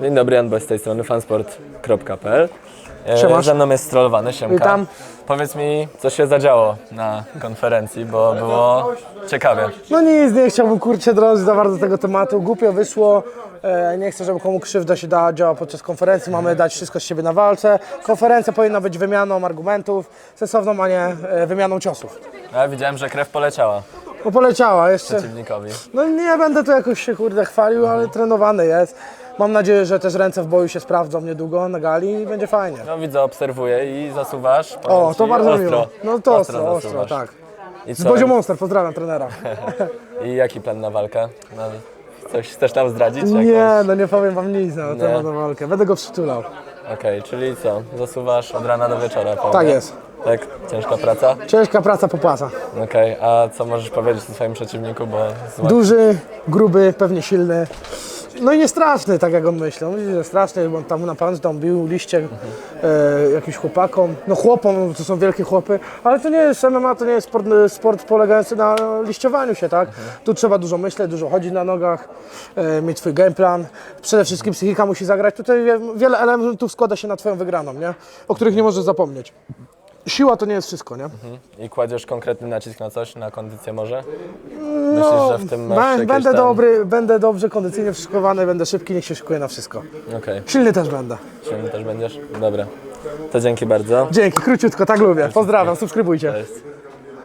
Dzień dobry, Jan Boś z tej strony fansport.pl. E, Siemasz. Ze mną jest strollowany, siemka. Witam. Powiedz mi, co się zadziało na konferencji, bo było ciekawie. No nic, nie chciałbym kurczę drążyć za bardzo tego tematu. Głupio wyszło. E, nie chcę, żeby komu krzywda się dała działa podczas konferencji. Mamy dać wszystko z siebie na walce. Konferencja powinna być wymianą argumentów, sensowną, a nie e, wymianą ciosów. Ja widziałem, że krew poleciała No poleciała jeszcze. przeciwnikowi. No nie będę tu jakoś się kurde chwalił, ale trenowany jest. Mam nadzieję, że też ręce w boju się sprawdzą niedługo na gali i będzie fajnie. No widzę, obserwuję i zasuwasz. powiem O, to ci, bardzo ostro. miło. No to ostro, ostro, zasuwasz. tak. I, Z co? Monster, pozdrawiam trenera. I jaki plan na walkę? No, coś chcesz tam zdradzić? Nie, Jakąś? no nie powiem wam nic na temat na walkę. Będę go przytulał. Okej, czyli co? Zasuwasz od rana do wieczora? Pewnie. Tak jest. Tak? Ciężka praca? Ciężka praca popłaca. Okej, a co możesz powiedzieć o swoim przeciwniku, bo zła... Duży, gruby, pewnie silny. No i nie straszny, tak jak on myśli. On myśli, że straszny, bo on tam na pan tam bił liście e, jakimś chłopakom. No chłopom, to są wielkie chłopy, ale to nie jest MMA, to nie jest sport, sport polegający na liściowaniu się, tak? Tu trzeba dużo myśleć, dużo chodzić na nogach, e, mieć swój game plan. Przede wszystkim psychika musi zagrać. Tutaj wie- wiele elementów składa się na twoją wygraną, nie? O których nie możesz zapomnieć. Siła to nie jest wszystko, nie? I kładziesz konkretny nacisk na coś, na kondycję może? Myślisz, że w tym masz Bę- jakieś Będę tam- dobry, będę dobrze kondycyjnie przyszykowany, będę szybki, niech się szykuje na wszystko. Okej, Silny też będę. okay. też będziesz? Dobra. To dzięki bardzo. Dzięki, króciutko, tak lubię. Pozdrawiam, subskrybujcie. Cześć.